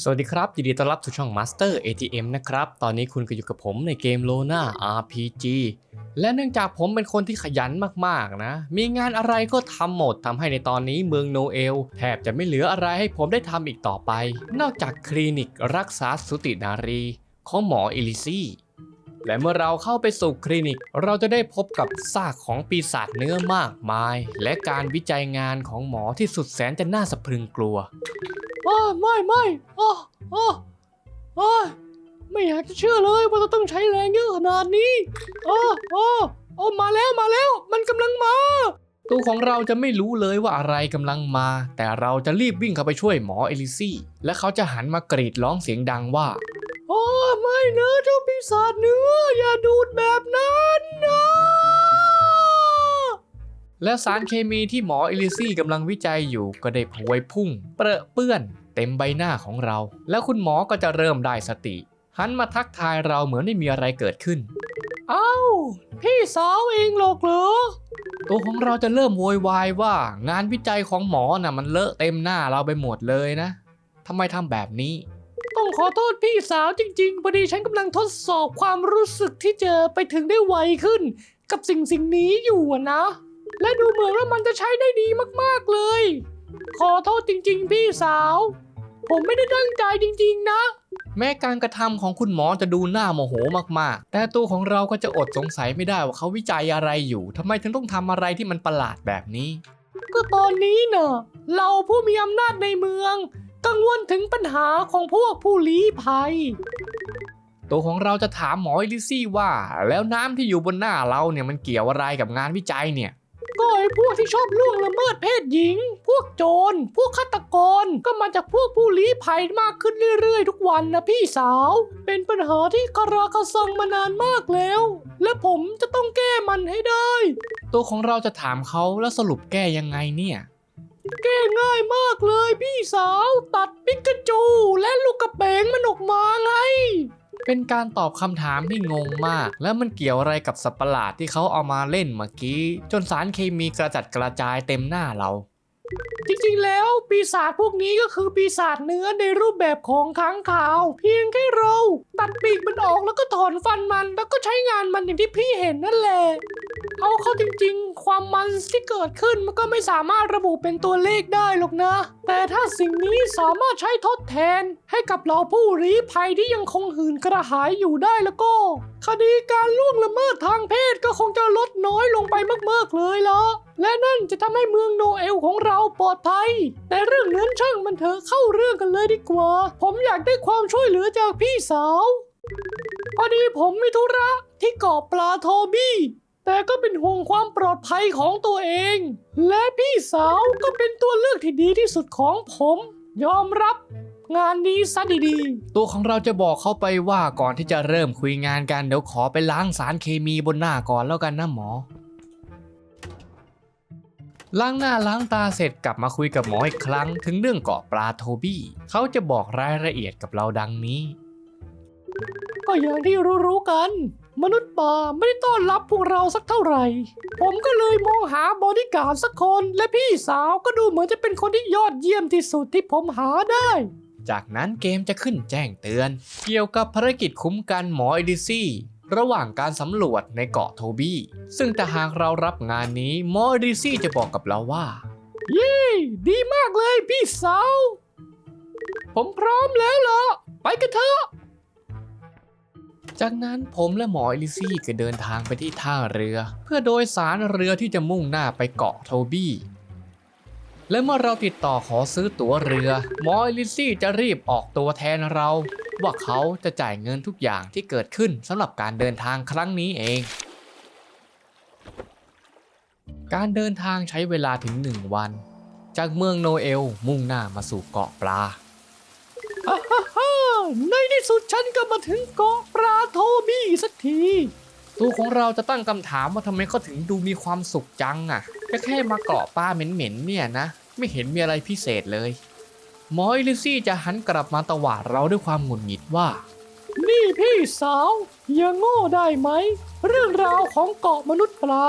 สวัสดีครับ ยินดีต้อนรับสู่ช่อง Master ATM นะครับ ตอนนี้คุณก็อยู่กับผมในเกม Lona RPG และเนื่องจากผมเป็นคนที่ขยันมากๆนะ มีงานอะไรก็ทำหมดทำให้ในตอนนี้เมืองโนเอล แทบจะไม่เหลืออะไรให้ผมได้ทำอีกต่อไป นอกจากคลินิกรักษาสุตินารี ของหมอเอลิซี่และเมื่อเราเข้าไปสู่คลินิก เราจะได้พบกับซากของปีศาจเนื้อมากมาย และการวิจัยงานของหมอที่สุดแสนจะน่าสะพรึงกลัว อ้อไม่ไม่อ้ออ้ออ้อไม่อยากจะเชื่อเลยว่าเราต้องใช้แรงเยอะขนาดนี้อ้ออ้อโอ้มาแล้วมาแล้ว มันกำลังมาตัวของเราจะไม่รู้เลยว่าอะไรกำลังมา แต่เราจะรีบวิ่งเข้าไปช่วยหมอเอลิซี่ และเขาจะหันมากรีดร้องเสียงดังว่าอ้อไม่เนะเจ้าปีศาจเนื้ออย่าดูดแบบนั้นนะ และสารเคมีที่หมอเอลิซี่กำลังวิจัยอยู่ก็ได้พวยพุ่ง เปรอะเปื้อน เต็มใบหน้าของเรา แล้วคุณหมอก็จะเริ่มได้สติ หันมาทักทายเราเหมือนไม่มีอะไรเกิดขึ้น เอ้า พี่สาวเองหรอกเหรอ ตัวของเราจะเริ่มโวยวายว่า งานวิจัยของหมอน่ะมันเลอะเต็มหน้าเราไปหมดเลยนะทำไมทำแบบนี้ต้องขอโทษพี่สาวจริงๆพอดีฉันกำลังทดสอบความรู้สึกที่เจอไปถึงได้ไวขึ้น กับสิ่งสิ่งนี้อยู่อะนะ และดูเหมือนว่ามันจะใช้ได้ดีมากๆเลย ขอโทษจริง ๆ พี่สาว ผมไม่ได้ตั้งใจจริง ๆ นะ แม้การกระทำของคุณหมอจะดูน่าโมโหมากๆ แต่ตัวของเราก็จะอดสงสัยไม่ได้ว่าเขาวิจัยอะไรอยู่ทำไมถึงต้องทำอะไรที่มันประหลาดแบบนี้ ก็ตอนนี้เนอะเราผู้มีอำนาจในเมือง กังวลถึงปัญหาของพวกผู้ลี้ภัยตัวของเราจะถามหมอเอลิซี่ว่า แล้วน้ำที่อยู่บนหน้าเราเนี่ยมันเกี่ยวอะไรกับงานวิจัยเนี่ย ก็ไอ้พวกที่ชอบล่วงละเมิดเพศหญิง พวกโจร พวกฆาตกร ก็มาจากพวกผู้ลี้ภัยมากขึ้นเรื่อยๆ ทุกวันนะพี่สาว เป็นปัญหาที่คาราคาซังมานานมากแล้ว และผมจะต้องแก้มันให้ได้ ตัวของเราจะถามเขาแล้วสรุปแก้ยังไงเนี่ย แก้ง่ายมากเลยพี่สาว ตัดปิกาจูและลูกกระเบงมันออกมาไง เป็นการตอบคำถามที่งงมาก แล้วมันเกี่ยวอะไรกับสัตว์ประหลาดที่เขาเอามาเล่นเมื่อกี้ จนสารเคมีกระจัดกระจายเต็มหน้าเรา จริงๆ แล้วปีศาจพวกนี้ก็คือปีศาจเนื้อในรูปแบบของค้างคาว เพียงแค่เรา ตัดปีกมันออกแล้วก็ถอนฟันมัน แล้วก็ใช้งานมันอย่างที่พี่เห็นนั่นแหละ เอาเข้าจริงๆ ความมันที่เกิดขึ้นมันก็ไม่สามารถระบุเป็นตัวเลขได้หรอกนะ แต่ถ้าสิ่งนี้สามารถใช้ทดแทน ให้กับเราผู้ลี้ภัยที่ยังคงหืนกระหายอยู่ได้แล้วก็ คดีการล่วงละเมิดทางเพศก็คงจะลดน้อยลงไปมากๆเลยละและนั่นจะทำให้เมืองโนเอลของเราปลอดภัย แต่เรื่องนั้นช่างมันเถอะเข้าเรื่องกันเลยดีกว่า ผมอยากได้ความช่วยเหลือจากพี่สาว พอดีผมมีธุระที่เกาะปลาโทบี้ แต่ก็เป็นห่วงความปลอดภัยของตัวเอง และพี่สาวก็เป็นตัวเลือกที่ดีที่สุดของผม ยอมรับงานนี้ซะดีๆ ตัวของเราจะบอกเขาไปว่าก่อนที่จะเริ่มคุยงานกันเดี๋ยวขอไปล้างสารเคมีบนหน้าก่อนแล้วกันนะหมอ ล้างหน้าล้างตาเสร็จกลับมาคุยกับหมออีกครั้ง ถึงเรื่องเกาะปลาโทบี้ เขาจะบอกรายละเอียดกับเราดังนี้ ก็อย่างที่รู้ๆกัน มนุษย์ป่าไม่ได้ต้อนรับพวกเราสักเท่าไหร่ ผมก็เลยมองหาบอดี้การ์ดสักคน และพี่สาวก็ดูเหมือนจะเป็นคนที่ยอดเยี่ยมที่สุดที่ผมหาได้ จากนั้นเกมจะขึ้นแจ้งเตือน เกี่ยวกับภารกิจคุ้มกันหมอเอดิซี่ระหว่างการสำรวจในเกาะโทบี้ ซึ่งแต่หากเรารับงานนี้หมอเอดิซี่จะบอกกับเราว่า เย้ดีมากเลยพี่สาว ผมพร้อมแล้วล่ะไปกันเถอะ จากนั้นผมและหมอเอลิซี่ก็เดินทางไปที่ท่าเรือ เพื่อโดยสารเรือที่จะมุ่งหน้าไปเกาะโทบี้และเมื่อเราติดต่อขอซื้อตั๋วเรือ หมอเอลิซี่จะรีบออกตัวแทนเรา ว่าเขาจะจ่ายเงินทุกอย่างที่เกิดขึ้นสำหรับการเดินทางครั้งนี้เอง การเดินทางใช้เวลาถึงหนึ่งวัน จากเมืองโนเอลมุ่งหน้ามาสู่เกาะปลาฮ่าฮ่าในที่สุดฉันก็มาถึงเกาะ โทบี้สักทีตัวของเราจะตั้งคำถามว่าทำไมเขาถึงดูมีความสุขจังอะ่ะก็แค่มาเกาะปลาเหม็นๆเนี่ยนะ ไม่เห็นมีอะไรพิเศษเลยหมอเอลิซี่จะหันกลับมาตวาดเราด้วยความหงุดหงิดว่า นี่พี่สาว อย่าโง่ได้ไหม เรื่องราวของเกาะมนุษย์ปลา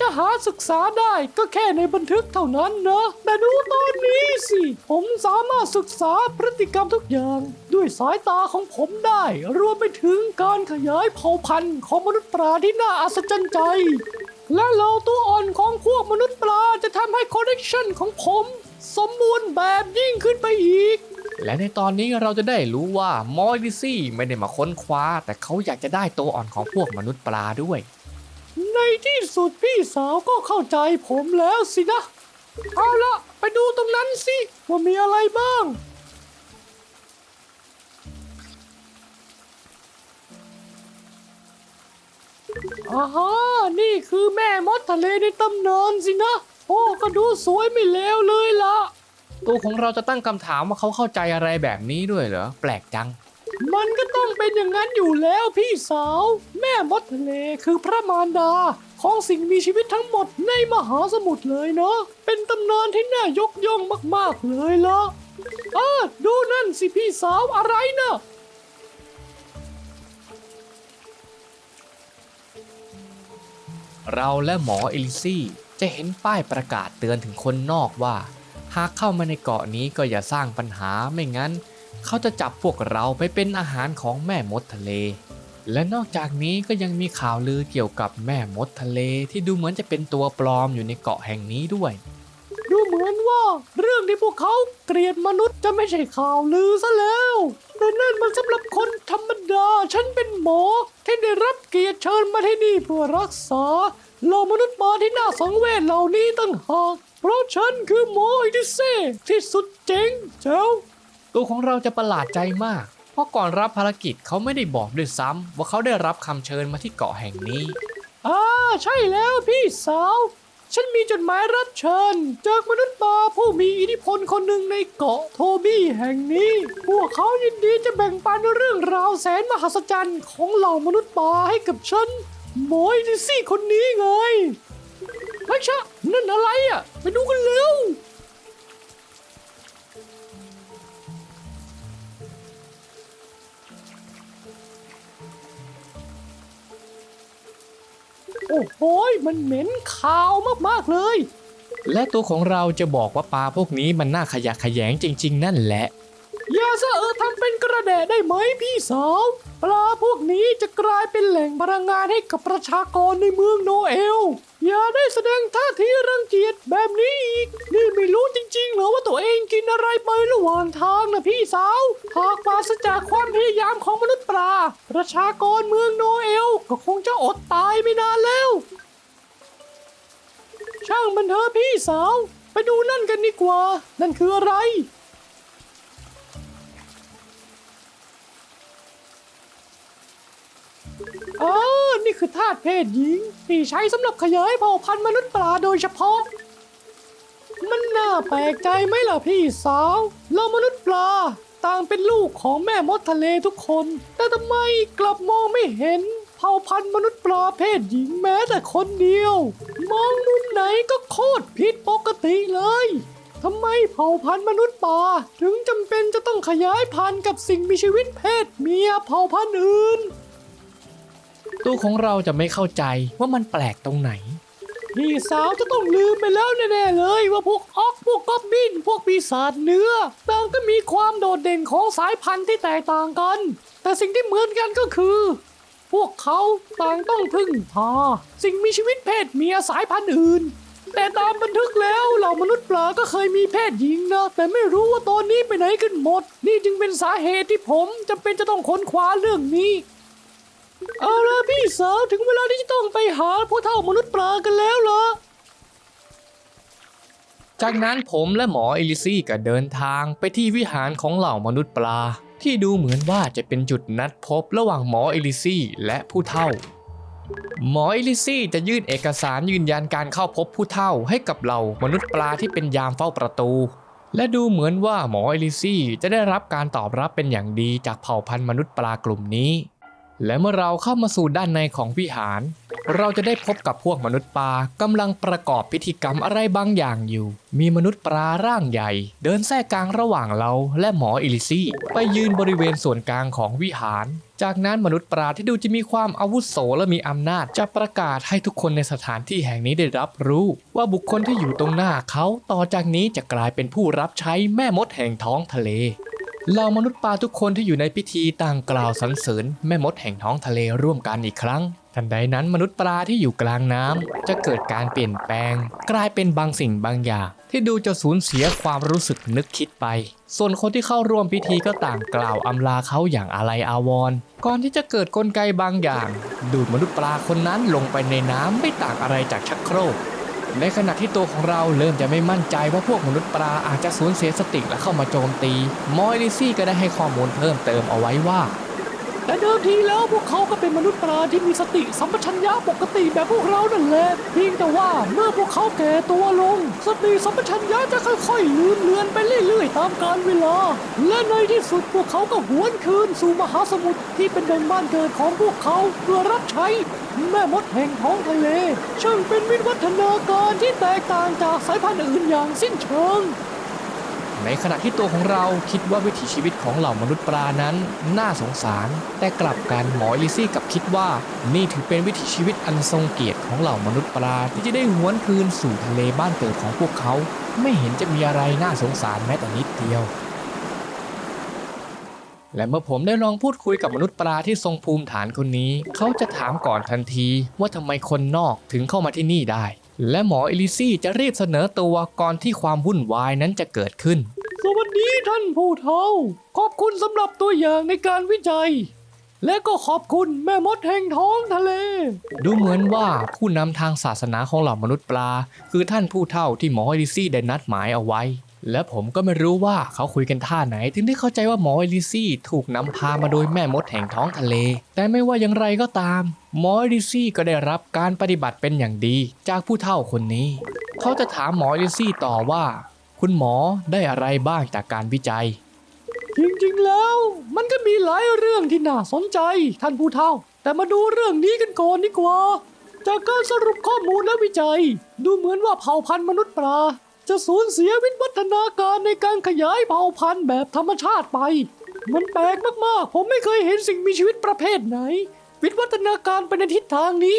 จะหาศึกษาได้ก็แค่ในบันทึกเท่านั้นนะแต่ดูตอนนี้สิ ผมสามารถศึกษาพฤติกรรมทุกอย่าง ด้วยสายตาของผมได้ รวมไปถึงการขยายเผ่าพันธุ์ของมนุษย์ปลาที่น่าอัศจรรย์ใจ และเราตัวอ่อนของพวกมนุษย์ปลาจะทำให้คอนเนคชันของผม สมบูรณ์แบบยิ่งขึ้นไปอีก และในตอนนี้เราจะได้รู้ว่ามอริซี่ไม่ได้มาค้นคว้า แต่เขาอยากจะได้ตัวอ่อนของพวกมนุษย์ปลาด้วย ในที่สุดพี่สาวก็เข้าใจผมแล้วสินะ เอาละไปดูตรงนั้นสิ ว่ามีอะไรบ้าง อาฮะนี่คือแม่มดทะเลในตำนานสินะ โอ้ก็ดูสวยไม่เลวเลยล่ะตัวของเราจะตั้งคำถามว่าเขาเข้าใจอะไรแบบนี้ด้วยเหรอ แปลกจัง มันก็ต้องเป็นอย่างนั้นอยู่แล้วพี่สาว แม่มดทะเลคือพระมารดา ของสิ่งมีชีวิตทั้งหมดในมหาสมุทรเลยเนาะเป็นตำนานที่น่ายกย่องมากๆเลยละอ่าดูนั่นสิพี่สาวอะไรนะเราและหมอเอลิซี่จะเห็นป้ายประกาศเตือนถึงคนนอกว่า หากเข้ามาในเกาะนี้ก็อย่าสร้างปัญหาไม่งั้น เขาจะจับพวกเราไปเป็นอาหารของแม่มดทะเล และนอกจากนี้ก็ยังมีข่าวลือเกี่ยวกับแม่มดทะเลที่ดูเหมือนจะเป็นตัวปลอมอยู่ในเกาะแห่งนี้ด้วย ดูเหมือนว่าเรื่องที่พวกเขาเกลียดมนุษย์จะไม่ใช่ข่าวลือซะแล้วแต่นั่นมันสำหรับคนธรรมดา ฉันเป็นหมอที่ได้รับเกียรติเชิญมาที่นี่เพื่อรักษาเหล่ามนุษย์ปลาที่น่าสังเวชเหล่านี้ตั้งหากเพราะฉันคือหมอไอดิเซ่ที่สุดเจ๋งเจ้า ตัวของเราจะประหลาดใจมาก เพราะก่อนรับภารกิจเขาไม่ได้บอกด้วยซ้ำว่าเขาได้รับคำเชิญมาที่เกาะแห่งนี้อ่าใช่แล้วพี่สาว ฉันมีจดหมายรับเชิญ จากมนุษย์ปลาผู้มีอิทธิพลคนหนึ่งในเกาะโทบี้แห่งนี้ พวกเขายินดีจะแบ่งปันเรื่องราวแสนมหัศจรรย์ของเหล่ามนุษย์ปลาให้กับฉันหมอยดิซี่คนนี้ไงไอ้ชะนั่นอะไรอะ ไปดูกันเร็ว โอ้โหยมันเหม็นขาวมากๆเลย และตัวของเราจะบอกว่าปลาพวกนี้มันน่าขยะแขยงจริง ๆ นั่นแหละ อย่าซะเออทำเป็นกระแดะได้ไหมพี่สาว ปลาพวกนี้จะกลายเป็นแหล่งพลังงานให้กับประชากรในเมืองโนเอล อย่าได้แสดงท่าทีรังเกียจแบบนี้อีก นี่ไม่รู้จริงๆเหรอว่าตัวเองกินอะไรไประหว่างทางนะพี่สาว หากปราศจากความพยายามของมนุษย์ปลา ประชากรเมืองโนเอลก็คงจะอดตายไม่นานแล้ว ช่างมันเถอะพี่สาว ไปดูนั่นกันดีกว่า นั่นคืออะไร อ๋อ นี่คือธาตุเพศหญิง ที่ใช้สำหรับขยายเผ่าพันธุ์มนุษย์ปลาโดยเฉพาะ มันน่าแปลกใจไหมล่ะพี่สาว เรามนุษย์ปลาต่างเป็นลูกของแม่มดทะเลทุกคน แต่ทำไมกลับมองไม่เห็นเผ่าพันธุ์มนุษย์ปลาเพศหญิงแม้แต่คนเดียว มองมุมไหนก็โคตรผิดปกติเลยทำไมเผ่าพันธุ์มนุษย์ป่าถึงจำเป็นจะต้องขยายพันธุ์กับสิ่งมีชีวิตเพศเมียเผ่าพันธุ์อื่น ตัวของเราจะไม่เข้าใจว่ามันแปลกตรงไหนพี่สาวจะต้องลืมไปแล้วแน่ๆเลยว่าพวกออกพวกกอบบิน พวกปีศาจเนื้อต่างก็มีความโดดเด่นของสายพันธุ์ที่แตกต่างกัน แต่สิ่งที่เหมือนกันก็คือ พวกเขาต่างต้องพึ่งพาสิ่งมีชีวิตเพศเมียสายพันธุ์อื่น แต่ตามบันทึกแล้วเหล่ามนุษย์ปลาก็เคยมีเพศหญิงนะ แต่ไม่รู้ว่าตอนนี้ไปไหนกันหมด นี่จึงเป็นสาเหตุที่ผมจำเป็นจะต้องค้นคว้าเรื่องนี้ เอาละ สาวถึงเวลาที่จะต้องไปหาผู้เฒ่ามนุษย์ปลากันแล้วเหรอ จากนั้นผมและหมอเอลิซี่ก็เดินทางไปที่วิหารของเหล่ามนุษย์ปลา ที่ดูเหมือนว่าจะเป็นจุดนัดพบระหว่างหมอเอลิซี่และผู้เฒ่า หมอเอลิซี่จะยื่นเอกสารยืนยันการเข้าพบผู้เฒ่าให้กับเหล่ามนุษย์ปลาที่เป็นยามเฝ้าประตู และดูเหมือนว่าหมอเอลิซี่จะได้รับการตอบรับเป็นอย่างดีจากเผ่าพันธุ์มนุษย์ปลากลุ่มนี้ และเมื่อเราเข้ามาสู่ด้านในของวิหาร เราจะได้พบกับพวกมนุษย์ปลากำลังประกอบพิธีกรรมอะไรบางอย่างอยู่ มีมนุษย์ปลาร่างใหญ่ เดินแทรกกลางระหว่างเราและหมออิลิซี่ ไปยืนบริเวณส่วนกลางของวิหาร จากนั้นมนุษย์ปลาที่ดูจะมีความอาวุโสและมีอำนาจ จะประกาศให้ทุกคนในสถานที่แห่งนี้ได้รับรู้ ว่าบุคคลที่อยู่ตรงหน้าเขาต่อจากนี้จะกลายเป็นผู้รับใช้แม่มดแห่งท้องทะเล เหล่ามนุษย์ปลาทุกคนที่อยู่ในพิธีต่างกล่าวสรรเสริญแม่มดแห่งท้องทะเลร่วมกันอีกครั้ง ทันใดนั้นมนุษย์ปลาที่อยู่กลางน้ำจะเกิดการเปลี่ยนแปลง กลายเป็นบางสิ่งบางอย่าง ที่ดูจะสูญเสียความรู้สึกนึกคิดไป ส่วนคนที่เข้าร่วมพิธีก็ต่างกล่าวอำลาเขาอย่างอาลัยอาวรณ์ก่อนที่จะเกิดกลไกบางอย่าง ดูดมนุษย์ปลาคนนั้นลงไปในน้ำไม่ต่างอะไรจากชักโครก ในขณะที่ตัวของเราเริ่มจะไม่มั่นใจว่าพวกมนุษย์ปลาอาจจะสูญเสียสติและเข้ามาโจมตี มอยลิซี่ก็ได้ให้ข้อมูลเพิ่มเติมเอาไว้ว่าแต่เดิมทีแล้วพวกเขาก็เป็นมนุษย์ปลาที่มีสติสัมปชัญญะปกติแบบพวกเรานั่นแหละเพียงแต่ว่าเมื่อพวกเขาแก่ตัวลง สติสัมปชัญญะจะค่อยๆลืมเลือนไปเรื่อยๆตามกาลเวลา และในที่สุดพวกเขาก็หวนคืนสู่มหาสมุทรที่เป็นดนบ้านเกิดของพวกเขาเพื่อรับใช้ แม่มดแห่งท้องทะเลช่างเป็นวิวัฒนาการที่แตกต่างจากสายพันธุ์อื่นอย่างสิ้นเชิง ในขณะที่ตัวของเราคิดว่าวิถีชีวิตของเหล่ามนุษย์ปลานั้น น่าสงสาร แต่กลับกันหมอลิซี่กับคิดว่า นี่ถือเป็นวิถีชีวิตอันทรงเกียรติของเหล่ามนุษย์ปลาที่จะได้หวนคืนสู่ทะเลบ้านเกิดของพวกเขา ไม่เห็นจะมีอะไรน่าสงสารแม้แต่นิดเดียว และเมื่อผมได้ลองพูดคุยกับมนุษย์ปลาที่ทรงภูมิฐานคนนี้ เขาจะถามก่อนทันทีว่าทำไมคนนอกถึงเข้ามาที่นี่ได้ และหมอเอลิซี่จะรีบเสนอตัวก่อนที่ความวุ่นวายนั้นจะเกิดขึ้น สวัสดีท่านผู้เฒ่า ขอบคุณสำหรับตัวอย่างในการวิจัย และก็ขอบคุณแม่มดแห่งท้องทะเล ดูเหมือนว่าผู้นำทางศาสนาของเหล่ามนุษย์ปลา คือท่านผู้เฒ่าที่หมอเอลิซี่ได้นัดหมายเอาไว้ และผมก็ไม่รู้ว่าเขาคุยกันท่าไหน ถึงได้เข้าใจว่าหมอเอลิซี่ถูกนำพามาโดยแม่มดแห่งท้องทะเล แต่ไม่ว่าอย่างไรก็ตาม หมอเอลิซี่ก็ได้รับการปฏิบัติเป็นอย่างดี จากผู้เฒ่าคนนี้ เขาจะถามหมอเอลิซี่ต่อว่า คุณหมอได้อะไรบ้างจากการวิจัย จริงๆแล้ว มันก็มีหลายเรื่องที่น่าสนใจ ท่านผู้เฒ่า แต่มาดูเรื่องนี้กันก่อนดีกว่า จากการสรุปข้อมูลและวิจัย ดูเหมือนว่าเผ่าพันธุ์มนุษย์ปลา จะสูญเสียวิวัฒนาการในการขยายเผ่าพันธุ์แบบธรรมชาติไป มันแปลกมากๆ ผมไม่เคยเห็นสิ่งมีชีวิตประเภทไหน วิวัฒนาการไปในทิศทางนี้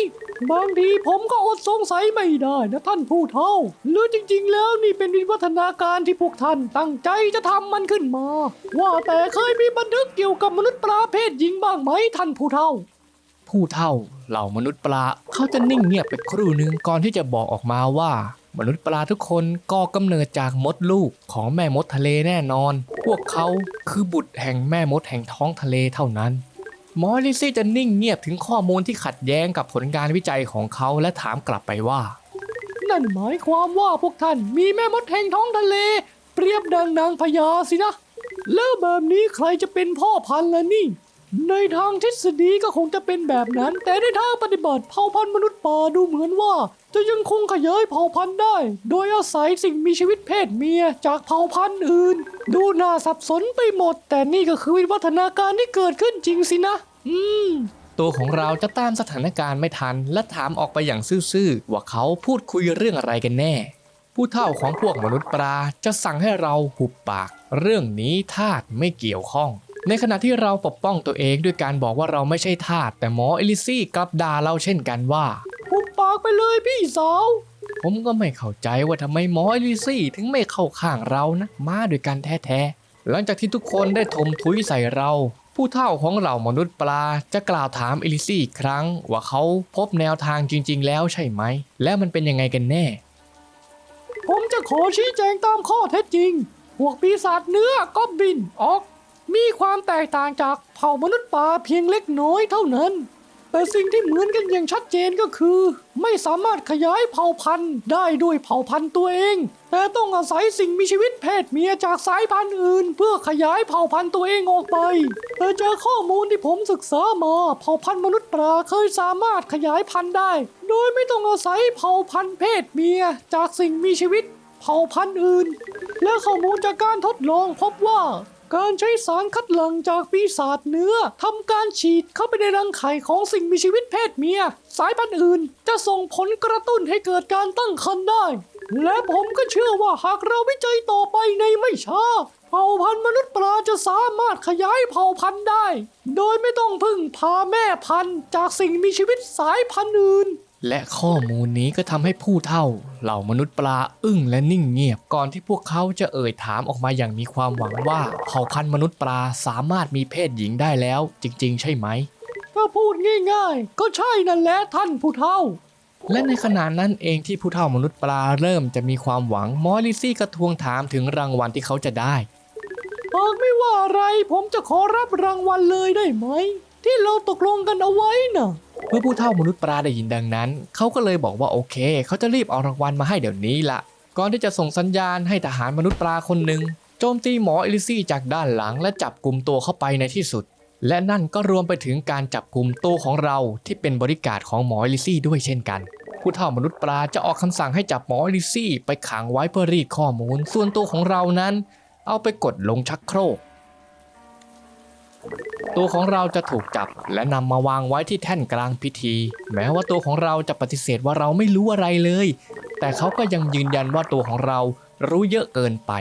บางทีผมก็อดสงสัยไม่ได้นะท่านผู้เฒ่า หรือจริงๆ แล้วนี่เป็นวิวัฒนาการที่พวกท่านตั้งใจจะทำมันขึ้นมา ว่าแต่เคยมีบันทึกเกี่ยวกับมนุษย์ปลาเพศหญิงบ้างไหมท่านผู้เฒ่า ผู้เฒ่าเหล่ามนุษย์ปลาเขาจะนิ่งเงียบไปครู่หนึ่งก่อนที่จะบอกออกมาว่า มนุษย์ปลาทุกคนก่อกำเนิดจากมดลูกของแม่มดทะเลแน่นอน พวกเขาคือบุตรแห่งแม่มดแห่งท้องทะเลเท่านั้นมอลิซี่จะนิ่งเงียบถึงข้อมูลที่ขัดแย้งกับผลการวิจัยของเขาและถามกลับไปว่า นั่นหมายความว่าพวกท่านมีแม่มดแห่งท้องทะเล เปรียบดังนางพญาสินะ แล้วแบบนี้ใครจะเป็นพ่อพันธุ์ล่ะนี่ ในทางทฤษฎีก็คงจะเป็นแบบนั้น แต่ในทางปฏิบัติเผ่าพันธุ์มนุษย์ป่าดูเหมือนว่า จะยังคงขยายเผ่าพันธุ์ได้ โดยอาศัยสิ่งมีชีวิตเพศเมียจากเผ่าพันธุ์อื่น ดูน่าสับสนไปหมด แต่นี่ก็คือวิวัฒนาการที่เกิดขึ้นจริงสินะ อืม ตัวของเราจะตามสถานการณ์ไม่ทัน และถามออกไปอย่างซื่อๆว่าเขาพูดคุยเรื่องอะไรกันแน่ ผู้เฒ่าของพวกมนุษย์ปลาจะสั่งให้เราหุบปาก เรื่องนี้ทาสไม่เกี่ยวข้อง ในขณะที่เราปกป้องตัวเองด้วยการบอกว่าเราไม่ใช่ทาสแต่หมอเอลิซี่กลับด่าเราเช่นกันว่าหุบปากไปเลยพี่สาวผมก็ไม่เข้าใจว่าทำไมหมอเอลิซี่ถึงไม่เข้าข้างเรานะ มาด้วยกันแท้ๆหลังจากที่ทุกคนได้ถมทุยใส่เรา ผู้เฒ่าของเรามนุษย์ปลาจะกล่าวถามเอลิซี่อีกครั้ง ว่าเขาพบแนวทางจริง ๆ แล้วใช่ไหม และมันเป็นยังไงกันแน่ ผมจะขอชี้แจงตามข้อเท็จจริงพวกปีศาจเนื้อกอบบินออก มีความแตกต่างจากเผ่ามนุษย์ป่าเพียงเล็กน้อยเท่านั้น แต่สิ่งที่เหมือนกันอย่างชัดเจนก็คือ ไม่สามารถขยายเผ่าพันธุ์ได้ด้วยเผ่าพันธุ์ตัวเอง แต่ต้องอาศัยสิ่งมีชีวิตเพศเมียจากสายพันธุ์อื่น เพื่อขยายเผ่าพันธุ์ตัวเองออกไป แต่จากข้อมูลที่ผมศึกษามาเผ่าพันธุ์มนุษย์ปลาเคยสามารถขยายพันธุ์ได้ โดยไม่ต้องอาศัยเผ่าพันธุ์เพศเมียจากสิ่งมีชีวิตเผ่าพันธุ์อื่น และข้อมูลจากการทดลองพบว่า การใช้สารคัดหลั่งจากปีศาจเนื้อทำการฉีดเข้าไปในรังไข่ของสิ่งมีชีวิตเพศเมีย สายพันธุ์อื่น จะส่งผลกระตุ้นให้เกิดการตั้งครรภ์ได้ และผมก็เชื่อว่าหากเราวิจัยต่อไปในไม่ช้าเผ่าพันธุ์มนุษย์ปลาจะสามารถขยายเผ่าพันธุ์ได้ โดยไม่ต้องพึ่งพาแม่พันธุ์จากสิ่งมีชีวิตสายพันธุ์อื่น และข้อมูลนี้ก็ทำให้ผู้เฒ่า เหล่ามนุษย์ปลาอึ้งและนิ่งเงียบ ก่อนที่พวกเขาจะเอ่ยถามออกมาอย่างมีความหวังว่า เผ่าพันธุ์มนุษย์ปลาสามารถมีเพศหญิงได้แล้ว จริง ๆ ใช่ไหม ถ้าพูดง่ายๆ ก็ใช่นั่นแหละท่านผู้เฒ่า และในขณะนั้นเองที่ผู้เฒ่ามนุษย์ปลาเริ่มจะมีความหวังมอลิซี่ก็ทวงถามถึงรางวัลที่เขาจะได้หากไม่ว่าอะไรผมจะขอรับรางวัลเลยได้ไหม ที่เราตกลงกันเอาไว้น่ะ เมื่อผู้เฒ่ามนุษย์ปลาได้ยินดังนั้น เขาก็เลยบอกว่าโอเค เขาจะรีบเอารางวัลมาให้เดี๋ยวนี้ละก่อนที่จะส่งสัญญาณให้ทหารมนุษย์ปลาคนหนึ่งโจมตีหมอเอลิซี่จากด้านหลังและจับกลุ่มตัวเข้าไปในที่สุด และนั่นก็รวมไปถึงการจับกลุ่มตัวของเราที่เป็นบริการของหมอเอลิซี่ด้วยเช่นกัน ผู้เฒ่ามนุษย์ปลาจะออกคำสั่งให้จับหมอเอลิซี่ ไปขังไว้เพื่อรีดข้อมูล ส่วนตัวของเรานั้น เอาไปกดลงชักโครก ตัวของเราจะถูกจับและนำมาวางไว้ที่แท่นกลางพิธี แม้ว่าตัวของเราจะปฏิเสธว่าเราไม่รู้อะไรเลย แต่เขาก็ยังยืนยันว่าตัวของเรารู้เยอะเกินไป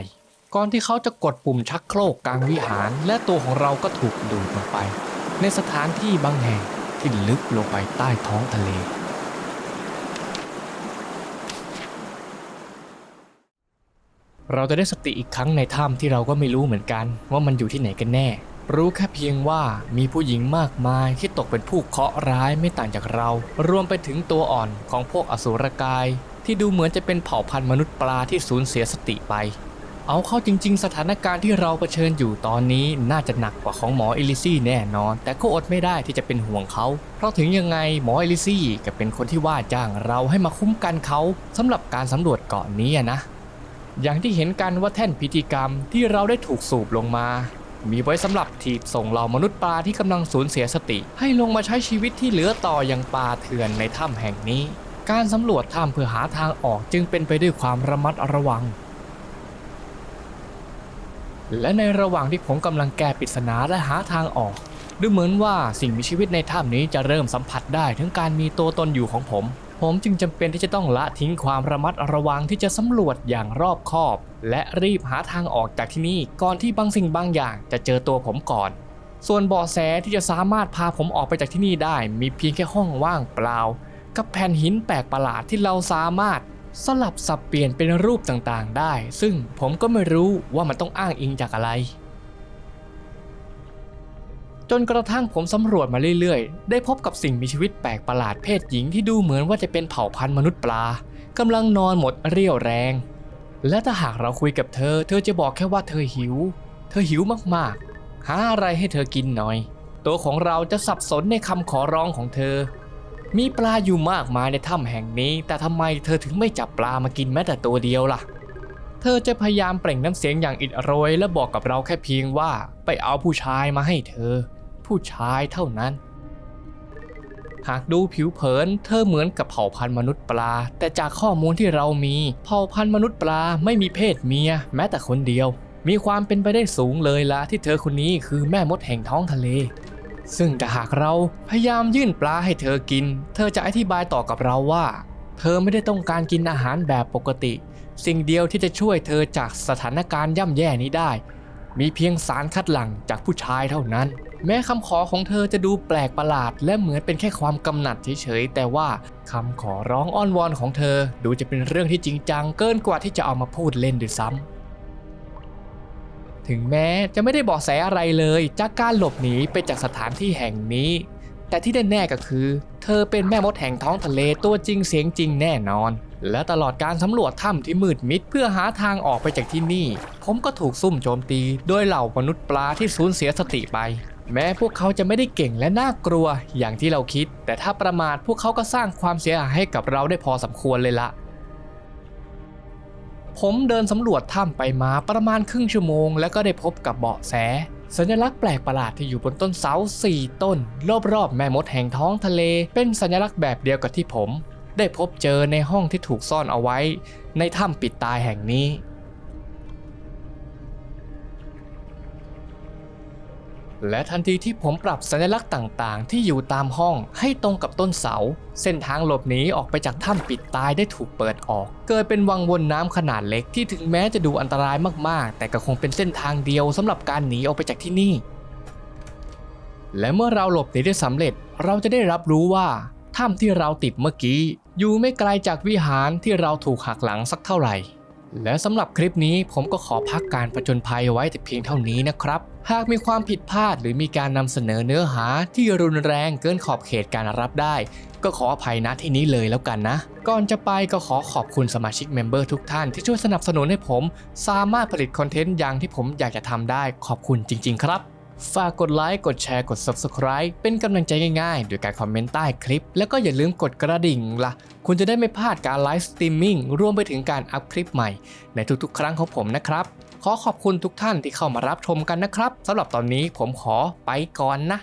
ก่อนที่เขาจะกดปุ่มชักโครกกลางวิหาร และตัวของเราก็ถูกดูดลงไป ในสถานที่บางแห่งที่ลึกลงไปใต้ท้องทะเลเราจะได้สติอีกครั้งในถ้ำที่เราก็ไม่รู้เหมือนกัน ว่ามันอยู่ที่ไหนกันแน่ รู้แค่เพียงว่ามีผู้หญิงมากมายที่ตกเป็นผู้เคาะร้ายไม่ต่างจากเรา รวมไปถึงตัวอ่อนของพวกอสูรกาย ที่ดูเหมือนจะเป็นเผ่าพันธุ์มนุษย์ปลาที่สูญเสียสติไป เอาเข้าจริง ๆ สถานการณ์ที่เราเผชิญอยู่ตอนนี้น่าจะหนักกว่าของหมอเอลิซี่แน่นอน แต่ก็อดไม่ได้ที่จะเป็นห่วงเขา เพราะถึงยังไงหมอเอลิซี่ก็เป็นคนที่ว่าจ้างเราให้มาคุ้มกันเขาสำหรับการสำรวจเกาะนี้นะอย่างที่เห็นกันว่าแท่นพิธีกรรมที่เราได้ถูกสูบลงมา มีไว้สำหรับถีบส่งเหล่ามนุษย์ปลาที่กำลังสูญเสียสติ ให้ลงมาใช้ชีวิตที่เหลือต่ออย่างป่าเถื่อนในถ้ำแห่งนี้ การสำรวจถ้ำเพื่อหาทางออกจึงเป็นไปด้วยความระมัดระวัง และในระหว่างที่ผมกำลังแก้ปริศนาและหาทางออกดูเหมือนว่าสิ่งมีชีวิตในถ้ำนี้จะเริ่มสัมผัสได้ถึงการมีตัวตนอยู่ของผม ผมจึงจำเป็นที่จะต้องละทิ้งความระมัดระวังที่จะสำรวจอย่างรอบคอบ และรีบหาทางออกจากที่นี่ก่อนที่บางสิ่งบางอย่างจะเจอตัวผมก่อน ส่วนเบาะแสที่จะสามารถพาผมออกไปจากที่นี่ได้ มีเพียงแค่ห้องว่างเปล่า กับแผ่นหินแปลกประหลาดที่เราสามารถสลับสับเปลี่ยนเป็นรูปต่างๆ ได้ ซึ่งผมก็ไม่รู้ว่ามันต้องอ้างอิงจากอะไร จนกระทั่งผมสำรวจมาเรื่อยๆ ได้พบกับสิ่งมีชีวิตแปลกประหลาดเพศหญิงที่ดูเหมือนว่าจะเป็นเผ่าพันธุ์มนุษย์ปลากำลังนอนหมดเรี่ยวแรง และถ้าหากเราคุยกับเธอ เธอจะบอกแค่ว่าเธอหิว เธอหิวมากๆ หาอะไรให้เธอกินหน่อย ตัวของเราจะสับสนในคำขอร้องของเธอ มีปลาอยู่มากมายในถ้ำแห่งนี้ แต่ทำไมเธอถึงไม่จับปลามากินแม้แต่ตัวเดียวล่ะ เธอจะพยายามเปล่งน้ำเสียงอย่างอิดโรย และบอกกับเราแค่เพียงว่าไปเอาผู้ชายมาให้เธอ ผู้ชายเท่านั้น หากดูผิวเผินเธอเหมือนกับเผ่าพันธุ์มนุษย์ปลา แต่จากข้อมูลที่เรามี เผ่าพันธุ์มนุษย์ปลาไม่มีเพศเมีย แม้แต่คนเดียว มีความเป็นไปได้สูงเลยละที่เธอคนนี้คือแม่มดแห่งท้องทะเล ซึ่งถ้าหากเราพยายามยื่นปลาให้เธอกิน เธอจะอธิบายต่อกับเราว่า เธอไม่ได้ต้องการกินอาหารแบบปกติ สิ่งเดียวที่จะช่วยเธอจากสถานการณ์ย่ำแย่นี้ได้มีเพียงสารคัดหลั่งจากผู้ชายเท่านั้น แม้คำขอของเธอจะดูแปลกประหลาด และเหมือนเป็นแค่ความกำหนัดเฉยๆ แต่ว่าคำขอร้องอ้อนวอนของเธอ ดูจะเป็นเรื่องที่จริงจังเกินกว่าที่จะเอามาพูดเล่นด้วยซ้ำถึงแม้จะไม่ได้บอกแสอะไรเลยจากการหลบหนีไปจากสถานที่แห่งนี้ แต่ที่แน่ๆก็คือ เธอเป็นแม่มดแห่งท้องทะเลตัวจริงเสียงจริงแน่นอน และตลอดการสำรวจถ้ำที่มืดมิดเพื่อหาทางออกไปจากที่นี่ ผมก็ถูกซุ่มโจมตี โดยเหล่ามนุษย์ปลาที่สูญเสียสติไป แม้พวกเขาจะไม่ได้เก่งและน่ากลัวอย่างที่เราคิด แต่ถ้าประมาทพวกเขาก็สร้างความเสียหายให้กับเราได้พอสมควรเลยละผมเดินสำรวจถ้ำไปมาประมาณครึ่งชั่วโมง แล้วก็ได้พบกับเบาะแส สัญลักษณ์แปลกประหลาดที่อยู่บนต้นเสา4ต้น รอบๆแม่มดแห่งท้องทะเล เป็นสัญลักษณ์แบบเดียวกับที่ผม ได้พบเจอในห้องที่ถูกซ่อนเอาไว้ ในถ้ำปิดตายแห่งนี้ และทันทีที่ผมปรับสัญลักษณ์ต่างๆ ที่อยู่ตามห้องให้ตรงกับต้นเสา เส้นทางหลบหนีออกไปจากถ้ำปิดตายได้ถูกเปิดออก เกิดเป็นวังวนน้ำขนาดเล็กที่ถึงแม้จะดูอันตรายมากๆ แต่ก็คงเป็นเส้นทางเดียวสำหรับการหนีออกไปจากที่นี่ และเมื่อเราหลบหนีได้สำเร็จ เราจะได้รับรู้ว่าถ้ำที่เราติดเมื่อกี้ อยู่ไม่ไกลจากวิหารที่เราถูกหักหลังสักเท่าไหร่ และสำหรับคลิปนี้ผมก็ขอพักการประจนภัยไว้แต่เพียงเท่านี้นะครับ หากมีความผิดพลาดหรือมีการนำเสนอเนื้อหาที่รุนแรงเกินขอบเขตการรับได้ ก็ขออภัยนะที่นี้เลยแล้วกันนะ ก่อนจะไปก็ขอขอบคุณสมาชิกเมมเบอร์ทุกท่านที่ช่วยสนับสนุนให้ผม สามารถผลิตคอนเทนต์อย่างที่ผมอยากจะทำได้ขอบคุณจริง ๆ ครับ ฝากกดไลค์ กดแชร์ กด Subscribe เป็นกำลังใจง่ายๆ โดยการคอมเมนต์ใต้คลิป แล้วก็อย่าลืมกดกระดิ่งล่ะ คุณจะได้ไม่พลาดการไลฟ์สตรีมมิ่งรวมไปถึงการอัพคลิปใหม่ ในทุกๆ ครั้งของผมนะครับ ขอขอบคุณทุกท่านที่เข้ามารับชมกันนะครับสำหรับตอนนี้ผมขอไปก่อนนะ